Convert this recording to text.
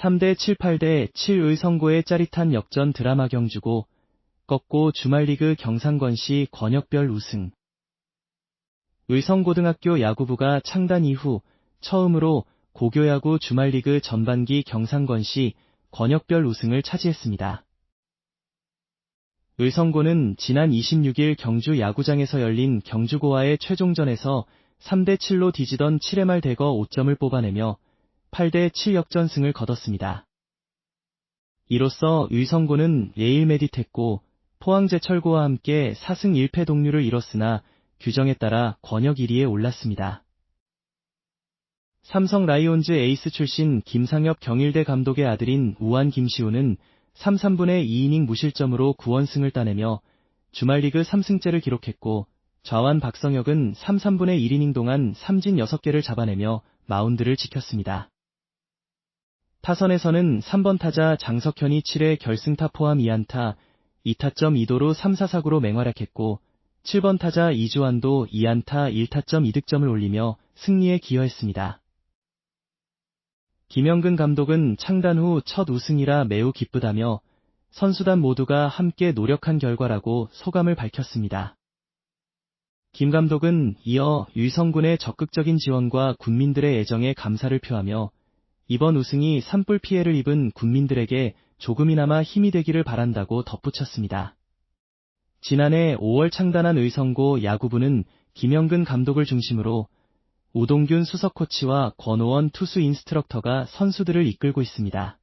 3대 7, 8대 7의 선고의 짜릿한 역전 드라마 경주고 꺾고 주말리그 경상권시 권역별 우승. 의성고등학교 야구부가 창단 이후 처음으로 고교야구 주말리그 전반기 경상권시 권역별 우승을 차지했습니다. 의성고는 지난 26일 경주 야구장에서 열린 경주고와의 최종전에서 3대7로 뒤지던 7회 말 대거 5점을 뽑아내며 8대 7 역전승을 거뒀습니다. 이로써 의성고는 예일 메디텍고 포항제철고와 함께 4승 1패 동률을 이뤘으나 규정에 따라 권역 1위에 올랐습니다. 삼성 라이온즈 에이스 출신 김상엽 경일대 감독의 아들인 우한 김시우는 3, 3분의 2이닝 무실점으로 9원승을 따내며 주말리그 3승째를 기록했고 좌완 박성혁은 3, 3분의 1이닝 동안 삼진 6개를 잡아내며 마운드를 지켰습니다. 타선에서는 3번 타자 장석현이 7회 결승타 포함 2안타, 2타점 2도로 3사사구로 맹활약했고 7번 타자 이주환도 2안타 1타점 2득점을 올리며 승리에 기여했습니다. 김영근 감독은 창단 후 첫 우승이라 매우 기쁘다며 선수단 모두가 함께 노력한 결과라고 소감을 밝혔습니다. 김 감독은 이어 유성군의 적극적인 지원과 군민들의 애정에 감사를 표하며 이번 우승이 산불 피해를 입은 군민들에게 조금이나마 힘이 되기를 바란다고 덧붙였습니다. 지난해 5월 창단한 의성고 야구부는 김영근 감독을 중심으로 우동균 수석 코치와 권오원 투수 인스트럭터가 선수들을 이끌고 있습니다.